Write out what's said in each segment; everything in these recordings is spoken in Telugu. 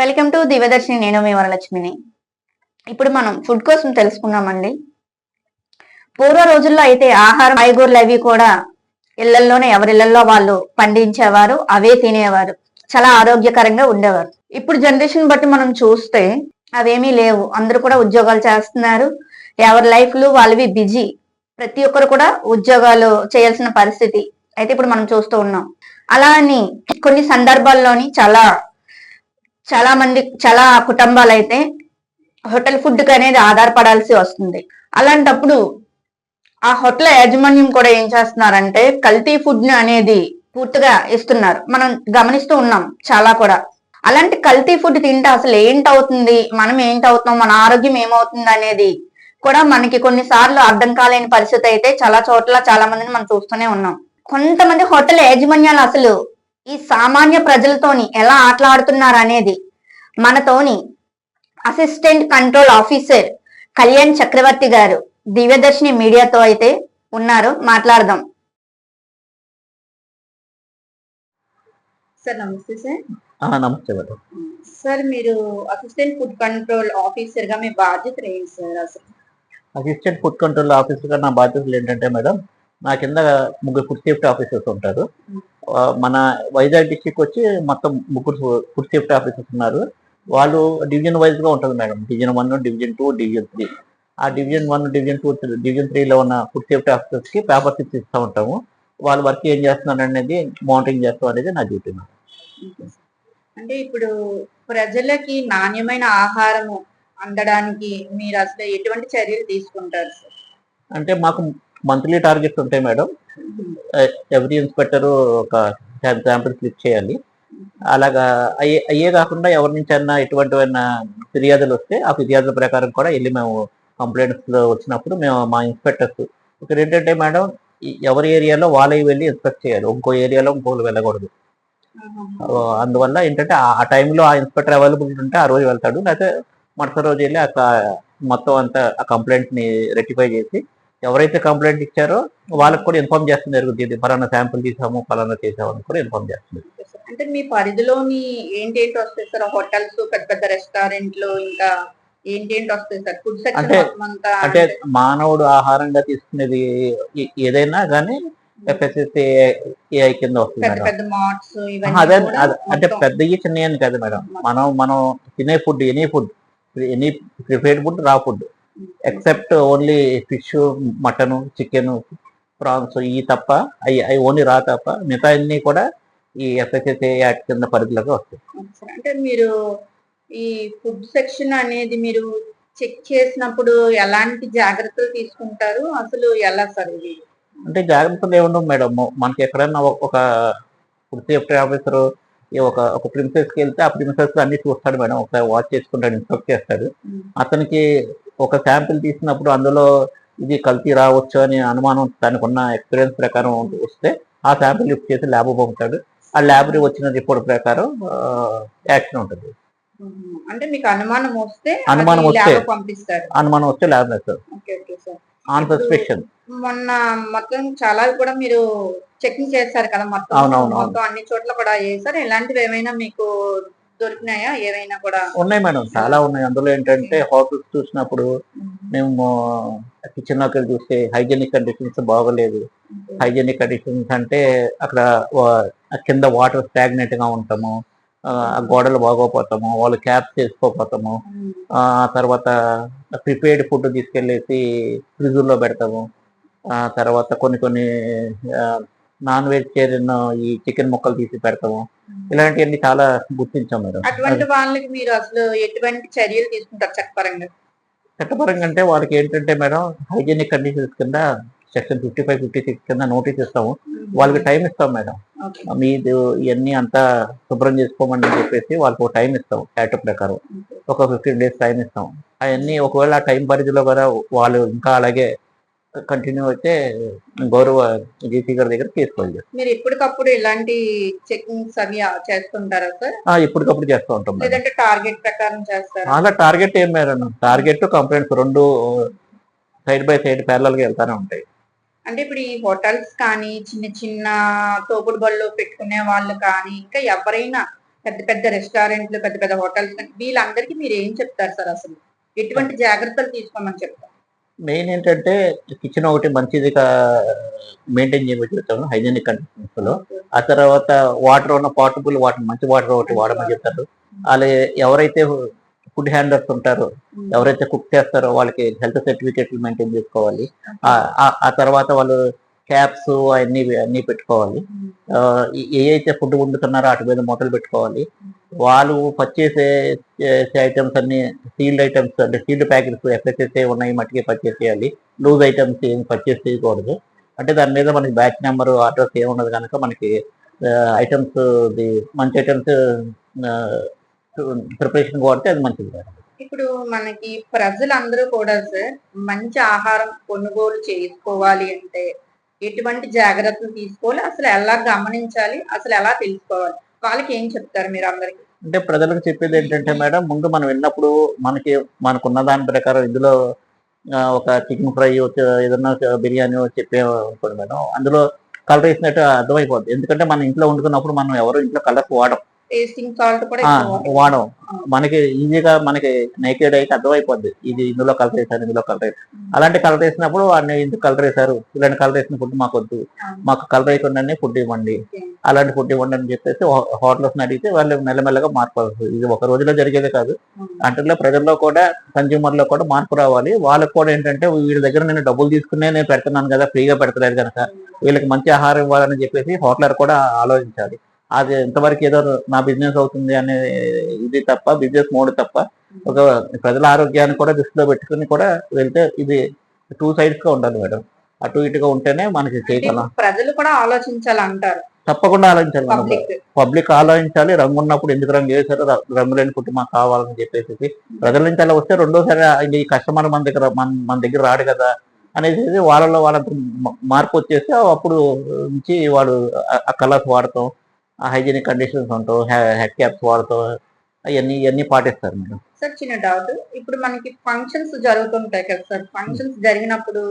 వెల్కమ్ టు దివ్యదర్శిని నేను మీ వరలక్ష్మిని. ఇప్పుడు మనం ఫుడ్ కోసం తెలుసుకున్నామండి. పూర్వ రోజుల్లో అయితే ఆహారం కాయగూరలు అవి కూడా ఇళ్ళలోనే ఎవరిళ్ళలో వాళ్ళు పండించేవారు అవే తినేవారు. చాలా ఆరోగ్యకరంగా ఉండేవారు. ఇప్పుడు జనరేషన్ బట్టి మనం చూస్తే అవేమీ లేవు. అందరూ కూడా ఉద్యోగాలు చేస్తున్నారు. ఎవరి లైఫ్లు వాళ్ళవి బిజీ. ప్రతి ఒక్కరు కూడా ఉద్యోగాలు చేయాల్సిన పరిస్థితి అయితే ఇప్పుడు మనం చూస్తూ ఉన్నాం. అలా అని కొన్ని సందర్భాల్లోని చాలా చాలా మంది చాలా కుటుంబాలు అయితే హోటల్ ఫుడ్ అనేది ఆధారపడాల్సి వస్తుంది. అలాంటప్పుడు ఆ హోటల్ యాజమాన్యం కూడా ఏం చేస్తున్నారంటే కల్తీ ఫుడ్ అనేది పూర్తిగా ఇస్తున్నారు. మనం గమనిస్తూ ఉన్నాం చాలా కూడా. అలాంటి కల్తీ ఫుడ్ తింటే అసలు ఏంటవుతుంది మనం ఏంటవుతాం మన ఆరోగ్యం ఏమవుతుంది అనేది కూడా మనకి కొన్నిసార్లు అర్థం కాలేని పరిస్థితి అయితే చాలా చోట్ల చాలా మందిని మనం చూస్తూనే ఉన్నాం. కొంతమంది హోటల్ యాజమాన్యాలు అసలు ఈ సామాన్య ప్రజలతోని ఎలా ఆటలాడుతున్నారు అనేది మనతోని assistant control officer Kalyan Chakravarthi garu Divyadarshini మీడియాతో అయితే ఉన్నారు. మాట్లాడదాం. సార్ నమస్తే సార్. నమస్తే మేడం. సార్ మీరు అసిస్టెంట్ ఫుడ్ కంట్రోల్ ఆఫీసర్గా మీ బాధ్యత ఏంటి సార్ అసలు? అసిస్టెంట్ ఫుడ్ కంట్రోల్ ఆఫీసర్గా నా బాధ్యతలు ఏంటంటే మేడం నా కింద ముగ్గురు ఫుడ్ సేఫ్టీ ఆఫీసర్స్ ఉంటారు. మన వైజాగ్ డిస్టిక్ వచ్చి మొత్తం ముగ్గురు ఫుడ్ సేఫ్టీ ఆఫీసర్స్ ఉన్నారు. వాళ్ళు డివిజన్ వైజ్గా ఉంటుంది madam. Division one division two division three. ఆ division one division two division త్రీలో ఉన్న ఫుడ్ సేఫ్టీ ఆఫీసర్స్కి పేపర్స్ ఇచ్చి ఇస్తూ ఉంటాము. వాళ్ళ వర్క్ ఏం చేస్తున్నారు అనేది మానిటరింగ్ చేస్తాం అనేది నా డ్యూటీ మేడం. అంటే ఇప్పుడు ప్రజలకి నాణ్యమైన ఆహారము అందడానికి మీరు అసలు ఎటువంటి చర్యలు తీసుకుంటారు అంటే మాకు మంత్లీ టార్గెట్స్ ఉంటాయి మేడం. ఎవ్రీ ఇన్స్పెక్టర్ ఒక శాంపిల్స్ లిస్ట్ చేయాలి. అలాగా అయ్యే అయ్యే కాకుండా ఎవరి నుంచి అన్నా ఎటువంటివైనా ఫిర్యాదులు వస్తే ఆ ఫిర్యాదుల ప్రకారం కూడా వెళ్ళి మేము కంప్లైంట్స్ వచ్చినప్పుడు మేము మా ఇన్స్పెక్టర్స్ ఇక్కడ ఏంటంటే మేడం ఎవరి ఏరియాలో వాళ్ళవి వెళ్ళి ఇన్స్పెక్ట్ చేయాలి. ఇంకో ఏరియాలో ఇంకోళ్ళు వెళ్ళకూడదు. అందువల్ల ఏంటంటే ఆ- టైంలో ఆ ఇన్స్పెక్టర్ అవైలబుల్ ఉంటే ఆ రోజు వెళ్తాడు. లేకపోతే మరుసటి రోజు వెళ్ళి ఆ మొత్తం అంతా ఆ కంప్లైంట్ని రెక్టిఫై చేసి ఎవరైతే కంప్లైంట్ ఇచ్చారో వాళ్ళకి కూడా ఇన్ఫార్మ్ చేస్తుంది జరుగుతుంది ఇది ఫలానా శాంపుల్ తీసాము ఫలానా చేసాము అని కూడా ఇన్ఫార్మ్ చేస్తుంది అంటే మీ పరిధిలోని ఏంటేంటి వస్తాయి సార్? హోటల్స్ పెద్ద పెద్ద రెస్టారెంట్లు ఇంకా ఏంటేంటి వస్తాయి సార్? ఫుడ్ సెక్షన్ అంటే- మానవుడు ఆహారంగా తీసుకునేది ఏదైనా కానీ కింద వస్తుంది పెద్ద పెద్ద అదే అంటే చిన్నవి అని కాదు మేడం. మనం మనం తినే food any food any prepared food raw food. Except only fish mutton chicken prawns ఈ తప్ప అవి అవి ఓన్లీ రా తప్ప మిగతా అన్ని కూడా ఈ ఎఫ్ఎస్ఎస్ఏ యాక్ట్ కింద పరిధిలోకి వస్తాయి. అంటే మీరు ఈ ఫుడ్ సెక్షన్ అనేది మీరు చెక్ చేసినప్పుడు ఎలాంటి జాగ్రత్తలు తీసుకుంటారు? అసలు ఎలా సార్ ఇది? అంటే జాగ్రత్తలు ఏముండవు మేడం. మనకి ఎక్కడైనా ఒక- ఒక ఫుడ్ సేఫ్టీ ఆఫీసర్ ఒక ఒక ప్రిన్సెస్కి వెళ్తే ఆ ప్రిన్సెస్ అన్ని చూస్తాడు మేడం. ఒకసారి వాచ్ చేసుకుంటాడు ఇన్స్పెక్ట్ చేస్తాడు. అతనికి ఒక శాంపిల్ తీసినప్పుడు అందులో ఇది కల్తీ రావచ్చు అని అనుమానం దానికి ఉన్న ఎక్స్పీరియన్స్ ప్రకారం వస్తే ఆ శాంపిల్ లిఫ్ట్ చేసి ల్యాబ్ పంపుతాడు. ఆ ల్యాబ్ వచ్చిన రిపోర్ట్ ప్రకారం యాక్షన్ ఉంటుంది. ఉమ్, అంటే మీకు అనుమానం వస్తే అనుమానం వస్తే. అనుమానం వస్తే ల్యాబ్ వేస్తారు ఆన్ మొన్న మొత్తం చాలా కూడా మీరు చెకింగ్ చేస్తారు కదా మొత్తం. మొత్తం అన్ని చోట్ల కూడా చేశారు? ఇలాంటివి ఏమైనా మీకు దొరికినాయా? ఏమైనా కూడా? ఉన్నాయి మేడం చాలా ఉన్నాయి. అందులో ఏంటంటే హోటల్స్ చూసినప్పుడు మేము. కిచెన్లోకి చూస్తే హైజీనిక్ కండిషన్స్ బాగోలేదు. హైజీనిక్ కండిషన్స్ అంటే అక్కడ కింద వాటర్ స్టాగ్నెట్గా ఉంటాము. గోడలు బాగోపోతాము వాళ్ళు క్యాప్స్ చేసుకోపోతాము. ఆ తర్వాత ప్రిపేర్డ్ ఫుడ్ తీసుకెళ్ళేసి ఫ్రిడ్జ్లో పెడతాము. ఆ తర్వాత కొన్ని కొన్ని నాన్ వెజిటేరియన్ ఈ చికెన్ ముక్కలు తీసి పెడతాము. ఇలాంటివన్నీ చాలా గుర్తించాం మేడం. అటువంటి వాళ్ళకి మీరు అసలు ఎటువంటి చర్యలు తీసుకుంటారు చట్టపరంగా? చట్టపరంగా అంటే వాళ్ళకి ఏంటంటే మేడం హైజీనిక్ కండిషన్స్ కింద section fifty five fifty six కింద నోటీస్ ఇస్తాము. వాళ్ళకి టైం ఇస్తాం మేడం. మీది ఇవన్నీ అంతా శుభ్రం చేసుకోమని చెప్పేసి వాళ్ళకి ఒక టైం ఇస్తాం యాక్ట్ ప్రకారం. ఒక ఫిఫ్టీన్ డేస్ టైం ఇస్తాం. అవన్నీ ఒకవేళ ఆ టైం పరిధిలో కూడా వాళ్ళు ఇంకా అలాగే కంటిన్యూ అయితే గౌరవ జేసీ గారి దగ్గర తీసుకోవాలి మీరు ఎప్పటికప్పుడు ఇలాంటి చెకింగ్స్ అవి చేస్తుంటారా సార్? ఇప్పటికప్పుడు చేస్తూ ఉంటాం లేదంటే టార్గెట్ ప్రకారం చేస్తారా? అలా టార్గెట్ ఏం మేడం టార్గెట్ కంప్లైంట్స్ రెండు సైడ్ బై సైడ్ ప్యారల్గా వెళ్తానే ఉంటాయి. అంటే ఇప్పుడు ఈ హోటల్స్ కానీ చిన్న చిన్న తోపుడు బళ్ళు పెట్టుకునే వాళ్ళు కానీ ఇంకా ఎవరైనా పెద్ద పెద్ద రెస్టారెంట్లు పెద్ద పెద్ద హోటల్స్ వీళ్ళందరికీ మీరు ఏం చెప్తారు సార్ అసలు? ఎటువంటి జాగ్రత్తలు తీసుకోమని చెప్తారు? మెయిన్ ఏంటంటే కిచెన్ ఒకటి మంచిదిగా మెయింటైన్ చేయమని చెప్తాను హైజీనిక్ కండిషన్స్లో ఆ తర్వాత వాటర్ ఉన్న పాటబుల్ వాటర్ మంచి వాటర్ ఒకటి వాడమని చెప్తారు. అలాగే ఎవరైతే ఫుడ్ హ్యాండర్స్ ఉంటారో. ఎవరైతే కుక్ చేస్తారో వాళ్ళకి హెల్త్ సర్టిఫికేట్లు మెయింటైన్ చేసుకోవాలి. ఆ- తర్వాత వాళ్ళు క్యాప్స్ అవన్నీ అన్ని పెట్టుకోవాలి. ఆ, ఏ- ఏ అయితే ఫుడ్ వండుతున్నారో వాటి మీద మూతలు పెట్టుకోవాలి. వాళ్ళు పర్చేస్ చేసే ఐటమ్స్ అన్ని సీల్డ్ ఐటమ్స్ అంటే సీల్డ్ ప్యాకెట్స్ ఎక్కడైతే ఉన్నాయి మట్టికి పర్చేస్ చేయాలి. లూజ్ ఐటమ్స్ ఏం పర్చేస్ చేయకూడదు. అంటే దాని మీద మనకి బ్యాచ్ నెంబర్ అడ్రస్ ఏమున్నది కనుక మనకి ఐటమ్స్ మంచి ఐటమ్స్ ప్రిపరేషన్ వాడితే అది మంచిది ఇప్పుడు మనకి ప్రజలందరూ కూడా సార్ మంచి ఆహారం కొనుగోలు చేసుకోవాలి అంటే ఎటువంటి జాగ్రత్తలు తీసుకోవాలి? అసలు ఎలా గమనించాలి? అసలు ఎలా తెలుసుకోవాలి? వాళ్ళకి ఏం చెప్తారు మీరు అందరికి? అంటే ప్రజలకు చెప్పేది ఏంటంటే మేడం ముందు మనం విన్నప్పుడు మనకి మనకున్న దాని ప్రకారం ఇందులో ఒక చికెన్ ఫ్రై ఏదన్నా బిర్యానీ చెప్పే అనుకోండి మేడం అందులో కలర్ వేసినట్టు అర్థమైపోద్ది. ఎందుకంటే మన ఇంట్లో వండుకున్నప్పుడు మనం ఎవరు ఇంట్లో కలర్స్ వాడం. టేస్టింగ్ సాల్ట్ కూడా వాడం మనకి ఈజీగా మనకి నేకేడ్ అయితే అర్థమైపోద్ది. ఇది ఇందులో కలర్ వేసారు ఇందులో కలర్ వేసారు. అలాంటి కలర్ వేసినప్పుడు వాడిని ఎందుకు కలర్ వేసారు. ఇలాంటి కలర్ వేసిన ఫుడ్ మాకు వద్దు మాకు కలర్ వేయకుండానే ఫుడ్ ఇవ్వండి. అలాంటి ఫుడ్ ఇవ్వండి అని చెప్పేసి హోటల్స్ అడిగితే వాళ్ళు మెల్లమెల్లగా మార్పు ఇది ఒక రోజులో జరిగేది కాదు. అంటే ప్రజల్లో కూడా కన్జ్యూమర్లో కూడా మార్పు రావాలి. వాళ్ళకి కూడా ఏంటంటే వీళ్ళ దగ్గర నేను డబ్బులు తీసుకునే నేను పెడుతున్నాను కదా ఫ్రీగా పెడతలేదు కనుక వీళ్ళకి మంచి ఆహారం ఇవ్వాలని చెప్పేసి హోటలర్ కూడా ఆలోచించాలి. అది ఎంతవరకు ఏదో నా బిజినెస్ అవుతుంది అనే ఇది తప్ప బిజినెస్ మోడ్ తప్ప ఒక ప్రజల ఆరోగ్యాన్ని కూడా దృష్టిలో పెట్టుకుని కూడా వెళ్తే ఇది టూ సైడ్స్గా ఉండాలి మేడం. అటు ఇటుగా ఉంటేనే మనకి చేయగలం ప్రజలు కూడా ఆలోచించాలి అంటారు తప్పకుండా ఆలోచించాలి మనం పబ్లిక్ ఆలోచించాలి. రంగు ఉన్నప్పుడు ఎందుకు రంగు వేశారు ర- రంగు లేని పుట్టి మాకు కావాలని చెప్పేసి ప్రజల నుంచి అలా వస్తే రెండోసారి ఇది కస్టమర్ మన దగ్గర మన మన దగ్గర రాడు కదా అనేసి వాళ్ళలో వాళ్ళంతా మ- మార్పు వచ్చేసి అప్పుడు నుంచి వాడు ఆ- కలర్స్ వాడతాం. హైజీనిక్ కండిషన్స్ ఉంటాం హెడ్ క్యాప్స్ వాడతాం అవన్నీ ఇవన్నీ పాటిస్తారు మేడం. సార్ చిన్న డౌట్ ఇప్పుడు మనకి ఫంక్షన్స్ జరుగుతుంటాయి కదా సార్. ఫంక్షన్స్ జరిగినప్పుడు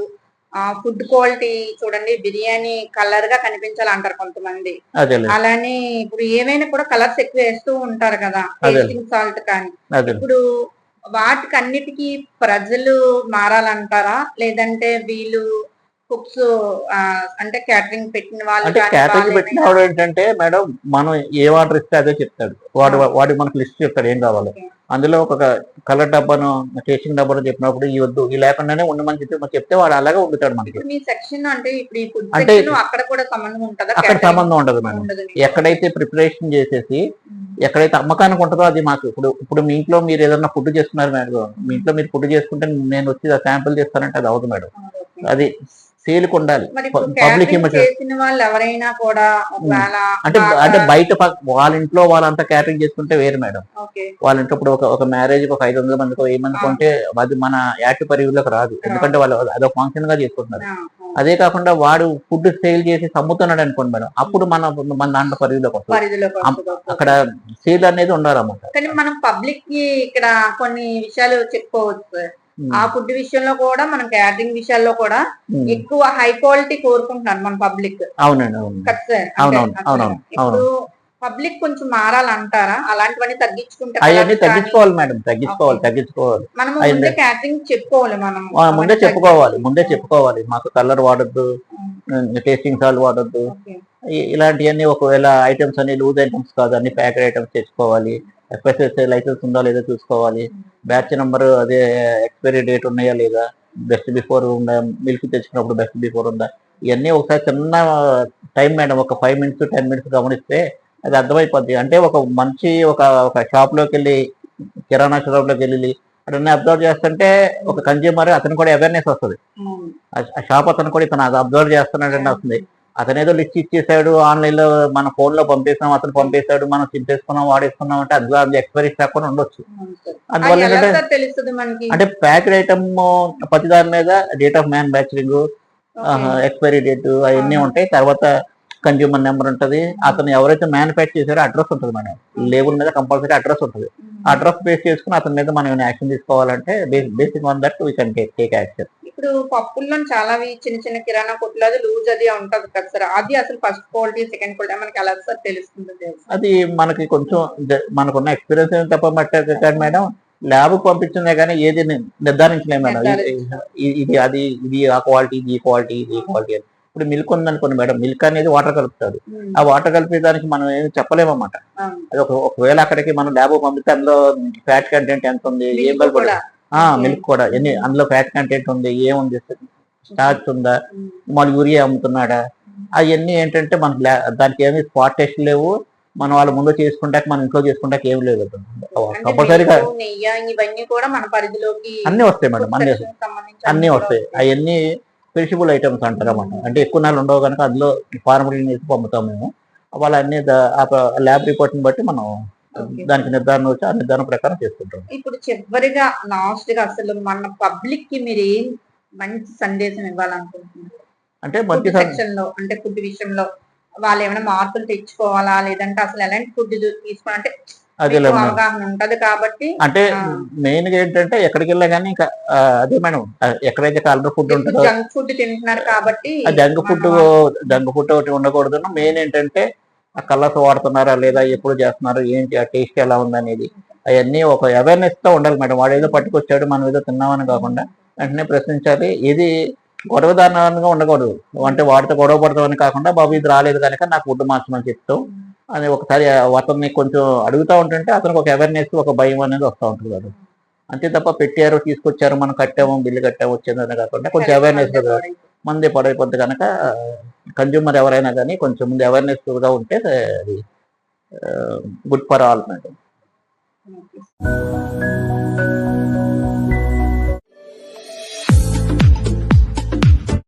ఆ ఫుడ్ క్వాలిటీ చూడండి బిర్యానీ కలర్గా కనిపించాలి అంటారు కొంతమంది అలానే ఇప్పుడు ఏమైనా కూడా కలర్స్ ఎక్కువ వేస్తూ ఉంటారు కదా. టేస్టింగ్ సాల్ట్ కానీ. ఇప్పుడు వాటికి అన్నిటికీ ప్రజలు మారాలంటారా? లేదంటే వీళ్ళు కుక్స్ అంటే క్యాటరింగ్ పెట్టిన వాళ్ళు క్యాటరింగ్ పెట్టిన వాడు ఏంటంటే మేడం మనం ఏ ఆర్డర్ ఇస్తే అదే చెప్తాడు. వాడు వాడి మనకు లిస్ట్ చెప్తాడు ఏం కావాలో. అందులో ఒక కలర్ డబ్బాను టేస్టింగ్ డబ్బాను చెప్పినప్పుడు ఈ వద్దు ఈ లేకుండానే ఉండమని చెప్పి మనం చెప్తే వాడు అలాగే వండుతాడు మనకి. మీ సెక్షన్ అంటే ఇప్పుడు అక్కడ కూడా సంబంధం ఉంటుందా? అక్కడ సంబంధం ఉండదు మేడం. ఎక్కడైతే ప్రిపరేషన్ చేసేసి ఎక్కడైతే అమ్మకానికి ఉంటుందో అది మాకు. ఇప్పుడు ఇప్పుడు మీ ఇంట్లో మీరు ఏదైనా ఫుడ్ చేస్తున్నారు మేడం. మీ ఇంట్లో మీరు ఫుడ్ చేసుకుంటే నేను వచ్చి శాంపుల్ చేస్తానంటే అది అవదు మేడం. అది సేల్కి ఉండాలి పబ్లిక్ వాళ్ళు ఎవరైనా కూడా అంటే అంటే బయట వాళ్ళ ఇంట్లో వాళ్ళంతా క్యాటరింగ్ చేసుకుంటే వేరు మేడం. వాళ్ళ ఇంట్లో ఇప్పుడు ఒక ఒక మ్యారేజ్ ఒక ఐదు వందల మందికి వెయ్యి మందికి ఉంటే అది మన యాక్ట్ పరిధిలోకి రాదు. ఎందుకంటే వాళ్ళు అదొక ఫంక్షన్గా చేసుకుంటున్నారు. అదే కాకుండా వాడు ఫుడ్ సేల్ చేసి అమ్ముతున్నాడు అనుకోండి మేడం అప్పుడు మన మన దాంట్లో పరిధిలోకి వస్తుంది. అక్కడ సేల్ అనేది ఉండాలన్నమాట. కానీ మనం పబ్లిక్కి ఇక్కడ కొన్ని విషయాలు చెప్పుకోవచ్చు. ఆ ఫుడ్ విషయంలో కూడా మనం క్యాటరింగ్ విషయాల్లో కూడా ఉమ్. ఎక్కువ హై క్వాలిటీ కోరుకుంటున్నారు మన పబ్లిక్ ఇప్పుడు పబ్లిక్ కొంచెం మారాలంటారా? అలాంటివన్నీ తగ్గించుకుంటే అవన్నీ తగ్గించుకోవాలి మేడం తగ్గించుకోవాలి. తగ్గించుకోవాలి. మనం. ముందే క్యాటరింగ్ చెప్పుకోవాలి మనం. ముందే చెప్పుకోవాలి. ముందే చెప్పుకోవాలి. మాకు కలర్ వాడొద్దు టేస్టింగ్ సాల్ట్ వాడొద్దు. ఇలాంటివన్నీ ఒకవేళ ఐటమ్స్ అన్ని లూజ్ ఐటమ్స్ కాదు అన్ని ప్యాకెట్ ఐటమ్స్ తెచ్చుకోవాలి. ఎఫ్ఎస్ఎస్ లైసెన్స్ ఉందా లేదా చూసుకోవాలి. బ్యాచ్ నెంబర్ అదే ఎక్స్పైరీ డేట్ ఉన్నాయా లేదా బెస్ట్ బిఫోర్ ఉందా మిల్క్ తెచ్చుకున్నప్పుడు బెస్ట్ బిఫోర్ ఉందా ఇవన్నీ ఒకసారి చిన్న టైం మేడం ఒక ఫైవ్ మినిట్స్ టెన్ మినిట్స్ గమనిస్తే అది అర్థమైపోద్ది. అంటే ఒక మంచి ఒక ఒక షాప్లోకి వెళ్ళి కిరాణా షాప్లోకి వెళ్ళి అతన్ని అబ్జర్వ్ చేస్తుంటే ఒక కన్జ్యూమర్ అతను కూడా అవేర్నెస్ వస్తుంది. ఆ షాప్ అతను కూడా ఇతను అది అబ్జర్వ్ చేస్తున్నాడని వస్తుంది. అతను ఏదో లిస్ట్ ఇచ్చేసాడు ఆన్లైన్లో మన ఫోన్లో పంపిస్తున్నాం అతను పంపేశాడు మనం చింపేసుకున్నాం వాడేసుకున్నాం అంటే అది అది ఎక్స్పైరీ స్టాక్ కూడా ఉండొచ్చు. అందువల్ల ఏంటంటే అంటే ప్యాక్డ్ ఐటమ్ ప్రతి దాని మీద date of manufacturing. Expiry date అవన్నీ. ఉంటాయి. తర్వాత కన్జ్యూమర్ నెంబర్ ఉంటది. అతను ఎవరైతే మ్యానుఫ్యాక్చర్ చేశారో అడ్రస్ ఉంటుంది మేడం లేబుల్ మీద కంపల్సరీ అడ్రస్ ఉంటుంది. అడ్రస్ బేస్ చేసుకుని అతని మీద మనం యాక్షన్ తీసుకోవాలంటే basic on that we can take action. ఇప్పుడు పప్పుల్లో చాలా చిన్న చిన్న కిరాణా కొట్లు అది లూజ్ అది ఉంటది కదా సార్. అది అసలు ఫస్ట్ క్వాలిటీ సెకండ్ క్వాలిటీ మనకి ఎలా సార్ తెలుస్తుంది తెలుసు అది మనకి కొంచెం మనకున్న ఎక్స్పీరియన్స్ ఏం తప్ప మేడం. ల్యాబ్ పంపించిందే కానీ ఏది నిర్ధారించలేము మేడం. ఇది- అది ఇది ఆ క్వాలిటీ ఇది క్వాలిటీ ఇది క్వాలిటీ అని. ఇప్పుడు మిల్క్ ఉందనుకోండి మేడం మిల్క్ అనేది వాటర్ కలుపుతాడు ఉమ్, ఆ వాటర్ కలిపేదానికి మనం ఏమి చెప్పలేమన్నమాట అవును. అది ఒక ఒకవేళ అక్కడికి మనం ల్యాబ్ పంపిస్తే అందులో ఫ్యాట్ కంటెంట్ ఎంత ఉంది ఏం కలపడు మిల్క్ కూడా. ఎన్ని అందులో ఫ్యాట్ కంటెంట్ ఉంది ఏముంది స్టార్చ్ ఉందా మళ్ళీ యూరియా అమ్ముతున్నాడా? అవన్నీ ఏంటంటే మనకి దానికి ఏమి స్పాట్ టెస్ట్ లేవు. మనం వాళ్ళ ముందు చేసుకుంటాక మన ఇంట్లో చేసుకుంటాక ఏమి లేదు కంపల్సరీగా అన్ని వస్తాయి మేడం అన్ని అన్ని వస్తాయి. అవన్నీ పెరిషబుల్ ఐటమ్స్ అంటారు అన్నమాట అంటే ఎక్కువ నెలలు ఉండవు కనుక అందులో ఫార్మలిన్ వేసి పంపుతాం మేము. వాళ్ళ అన్ని ల్యాబ్ రిపోర్ట్ని బట్టి మనం. దానికి నిర్ధారణ వచ్చి ఆ నిర్ధారణ ప్రకారం చేసుకుంటాం ఇప్పుడు చివరిగా లాస్ట్గా అసలు మన పబ్లిక్కి మీరు ఏం మంచి సందేశం ఇవ్వాలనుకుంటున్నారు? అంటే మంచి సం- సెక్షన్లో అంటే ఫుడ్ విషయంలో వాళ్ళు ఏమైనా మార్పులు తెచ్చుకోవాలా? లేదంటే అసలు ఎలాంటి ఫుడ్ తీసుకోవాలంటే అవగాహన ఉంటది కాబట్టి అంటే. మెయిన్గా ఏంటంటే ఎక్కడికి వెళ్ళా ఇంకా ఆ, అదే మేడం ఎక్కడైతే కలర్ ఫుడ్ ఉంటుందో జంక్ ఫుడ్ తింటున్నారు కాబట్టి జంక్ ఫుడ్ జంక్ ఫుడ్ ఒకటి ఉండకూడదు. మెయిన్ ఏంటంటే ఆ కలర్స్ వాడుతున్నారా లేదా ఎప్పుడు చేస్తున్నారు ఏంటి ఆ టేస్ట్ ఎలా ఉంది అనేది అవన్నీ ఒక అవేర్నెస్తో ఉండాలి మేడం. వాడు ఏదో పట్టుకొచ్చాడు మనం ఏదో తిన్నామని కాకుండా వెంటనే ప్రశ్నించాలి. ఇది గొడవదారుణంగా ఉండకూడదు. అంటే వాడితో గొడవ పడతామని కాకుండా బాబు ఇది రాలేదు కనుక నాకు ఫుడ్ మార్చమని చెప్తాం అని ఒకసారి అతన్ని కొంచెం అడుగుతా ఉంటుంటే అతనికి ఒక అవేర్నెస్ ఒక భయం అనేది వస్తూ ఉంటుంది కదా. అంతే తప్ప పెట్టారు తీసుకొచ్చారు మనం కట్టాము బిల్లు కట్టాము వచ్చిందని కాకుండా కొంచెం అవేర్నెస్ మంది పడైపోద్ది కనుక కన్జ్యూమర్ ఎవరైనా కానీ కొంచెం ముందు అవేర్నెస్గా ఉంటే అది గుడ్ ఫర్ ఆల్ మేడం